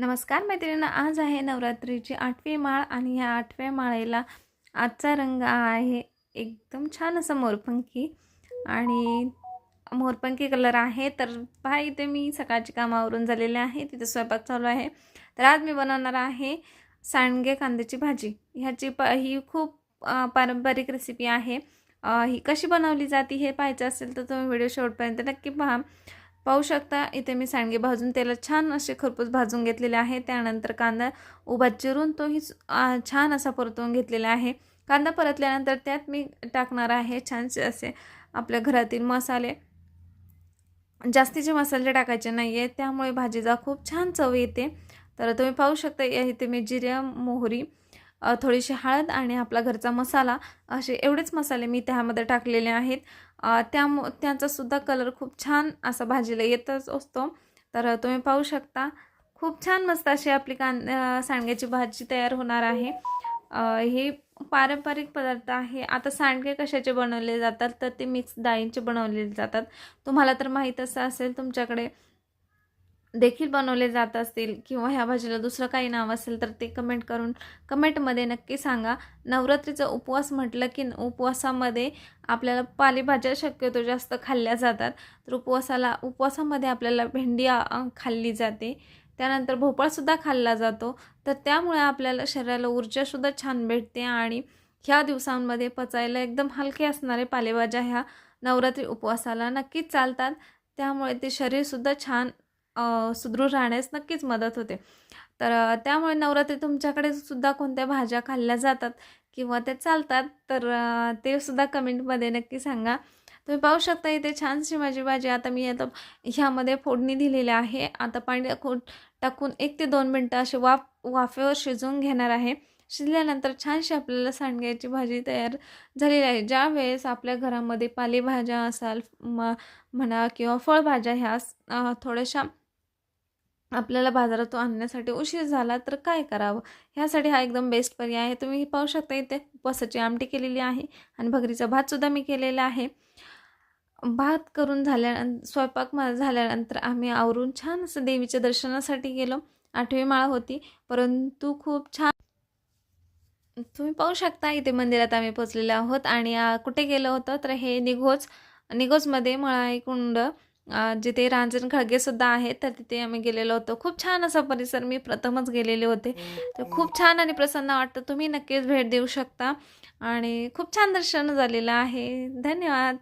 नमस्कार मैत्रिणींनो आज आहे नवरात्रीची आठवी माळ आणि ह्या आठव्या माळेला आजचा रंग आहे एकदम छान असा मोरपंखी. आणि मोरपंखी कलर आहे तर पहा इथे मी सकाळची कामावरून झालेले आहे तिथे स्वयंपाक चालू आहे. तर आज मी बनवणार आहे सांडगे कांद्याची भाजी. ह्याची प ही खूप पारंपरिक रेसिपी आहे. ही कशी बनवली जाते हे पाहायचं असेल तर तुम्ही व्हिडिओ शेवटपर्यंत नक्की पहा. पाहू शकता इथे मी सांडगे भाजून त्याला छान असे खरपूस भाजून घेतलेले आहे. त्यानंतर कांदा उभा चिरून तोही छान असा परतवून घेतलेला आहे. कांदा परतल्यानंतर त्यात मी टाकणार आहे छानसे असे आपल्या घरातील मसाले. जास्तीचे मसाले टाकायचे नाही आहेत त्यामुळे भाजीचा खूप छान चव येते. तर तुम्ही पाहू शकता या इथे मी जिऱ्या मोहरी थोडीशी हळद आणि आपला घरचा मसाला असे एवढेच मसाले मी त्यामध्ये टाकलेले आहेत. त्यामु त्यांचासुद्धा कलर खूप छान असा भाजीला येतच असतो. तर तुम्ही पाहू शकता खूप छान मस्त अशी आपली कां सांडग्याची भाजी तयार होणार आहे. हे पारंपरिक पदार्थ आहे. आता सांडगे कशाचे बनवले जातात? तर ते मिक्स डाळींचे बनवले जातात. तुम्हाला तर माहीत असं असेल तुमच्याकडे देखील बनवले जात असतील किंवा ह्या भाजीला दुसरं काही नाव असेल तर ते कमेंट करून कमेंटमध्ये नक्की सांगा. नवरात्रीचा उपवास म्हटलं की उपवासामध्ये आपल्याला पालेभाज्या शक्यतो जास्त खाल्ल्या जातात. तर उपवासाला उपवासामध्ये आपल्याला भेंडी खाल्ली जाते. त्यानंतर भोपळासुद्धा खाल्ला जातो. तर त्यामुळे आपल्याला शरीराला ऊर्जासुद्धा छान भेटते आणि ह्या दिवसांमध्ये पचायला एकदम हलके असणारे पालेभाज्या ह्या नवरात्री उपवासाला नक्कीच चालतात. त्यामुळे ते शरीरसुद्धा छान सुदृढ राहण्यास नक्कीच मदत होते. तर त्यामुळे नवरात्री तुमच्याकडे सुद्धा कोणत्या भाज्या खाल्ल्या जातात किंवा ते चालतात? तर ते सुद्धा कमेंटमध्ये नक्की सांगा. तुम्ही पाहू शकता इथे छानशी माझी भाजी. आता मी आता ह्यामध्ये फोडणी दिलेली आहे. आता पाणी टाकून टाकून एक ते दोन मिनटं असे वाफ वाफेवर शिजवून घेणार आहे. शिजल्यानंतर छानशी आपल्याला सांडग्याची भाजी तयार झालेली आहे. ज्या वेळेस आपल्या घरामध्ये पालेभाज्या असाल म म्हणा किंवा फळभाज्या ह्या थोड्याशा आपल्याला बाजारातून आणण्यासाठी उशीर झाला तर काय करावं? ह्यासाठी हा एकदम बेस्ट पर्याय आहे. तुम्ही पाहू शकता इथे उपवासाची आमटी केलेली आहे आणि भगरीचा भातसुद्धा मी केलेला आहे. भात करून झाल्यानंतर स्वयंपाक माझा झाल्यानंतर आम्ही आवरून छान असं देवीच्या दर्शनासाठी गेलो. आठवी माळ होती परंतु खूप छान तुम्ही पाहू शकता इथे मंदिरात आम्ही पोचलेलो आहोत आणि कुठे गेलो होतो? तर हे निघोज निघोजमध्ये मळाई कुंड जिथे रांजण खळगेसुद्धा आहेत तर तिथे आम्ही गेलेलो होतो. खूप छान असा परिसर. मी प्रथमच गेलेले होते. तर खूप छान आणि प्रसन्न वाटतं. तुम्ही नक्कीच भेट देऊ शकता. आणि खूप छान दर्शन झालेलं आहे. धन्यवाद.